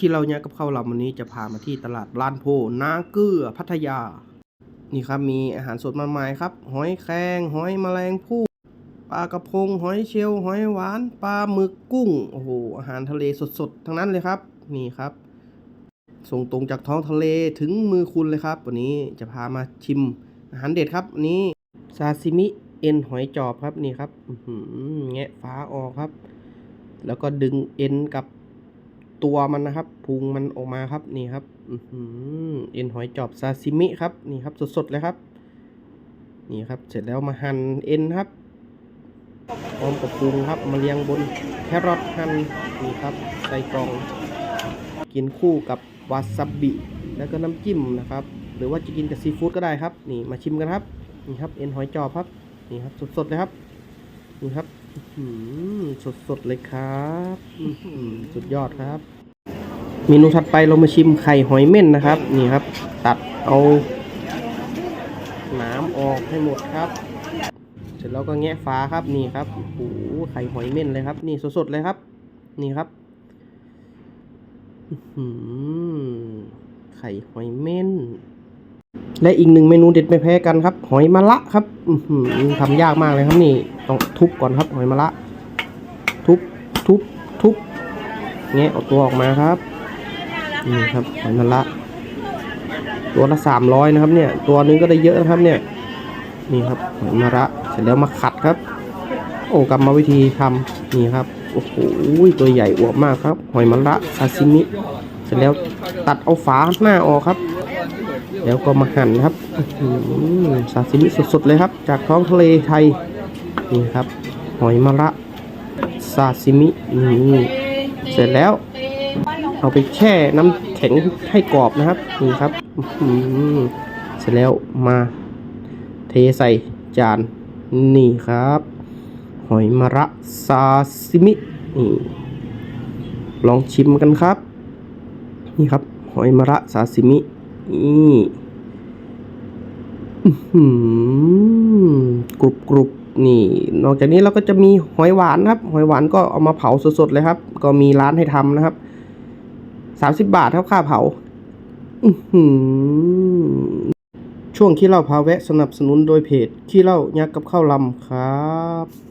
ที่เราเนี่ยกับข้าวเราวันนี้จะพามาที่ตลาดลานโพนาเกลือพัทยา นี่ครับมีอาหารสดมากมายครับ หอยแครงหอยแมลงภู่ปลากระพง หอยเชลล์หอยหวานปลาหมึกกุ้งโอ้โหอาหารทะเลสดๆทั้งนั้นเลยครับ นี่ครับ ส่งตรงจากท้องทะเลถึงมือคุณเลยครับ วันนี้จะพามาชิมอาหารเด็ดครับนนี้ซาซิมิเอ็นหอยจอบครับนี่ครับแงะฝาออกครับ แล้วก็ดึงเอ็นกับ ตัวมันนะครับพุงมันออกมาครับนี่ครับเอ็นหอยจอบซาซิมิครับนี่ครับสดๆเลยครับ นี่ครับเสร็จแล้วมาหั่นเอ็นครับพร้อมกับปรุงครับมาเรียงบนแครอทหั่นนี่ครับใส่กล่อง กินคู่กับวาซาบิแล้วก็น้ำจิ้มนะครับ หรือว่าจะกินกับซีฟู้ดก็ได้ครับ นี่มาชิมกันครับนี่ครับเอ็นหอยจอบครับนี่ครับสดๆเลยครับ นี่ครับสดสดๆเลยครับสุดยอดครับเมนูถัดไปเรามาชิมไข่หอยเม่นนะครับ นี่ครับ ตัดเอาน้ำออกให้หมดครับ เสร็จแล้วก็แงะฝาครับนี่ครับโอ้โหไข่หอยเม่นเลยครับ นี่สดๆเลยครับ นี่ครับอือไข่หอยเม่น และอีกหนึ่งเมนูเด็ดไม่แพ้กันครับ หอยมะละครับอื้อหือทำยากมากเลยครับนี่ต้องทุบก่อนครับ หอยมะละทุบทุบทุบแงะเอาตัวออกมาครับนี่ครับหอยมะละตัวละสามร้อยนะครับเนี่ย ตัวนึงก็ได้เยอะนะครับเนี่ย นี่ครับหอยมะระเสร็จแล้วมาขัดครับ โอ้กรรมวิธีทำนี่ครับโอ้โหตัวใหญ่อวบมากครับ หอยมะระซาซิมิ ร็จแล้วตัดเอาฝาหน้าออกครับ แล้วก็มาหั่นครับซาซิมิสดๆเลยครับ จากท้องทะเลไทยนี่ครับหอยมะระซาซิมินี่เสร็จแล้ว เอาไปแช่น้ำแข็งให้กรอบนะครับนี่ครับเสร็จแล้วมาเทใส่จานนี่ครับ หอยมะระซาซิมินี่ลองชิมกันครับ นี่ครับ หอยมะระซาซิมิ นี่อื้อหือกรุบกรุบนี่ นอกจากนี้เราก็จะมีหอยหวานครับ หอยหวานก็เอามาเผาสดๆเลยครับ ก็มีร้านให้ทำนะครับสามสิบบาทครับค่าเผาอื้อหือช่วงขี้เล่าพาแวะสนับสนุนโดยเพจขี้เล่ายักษ์กับข้าวลำครับ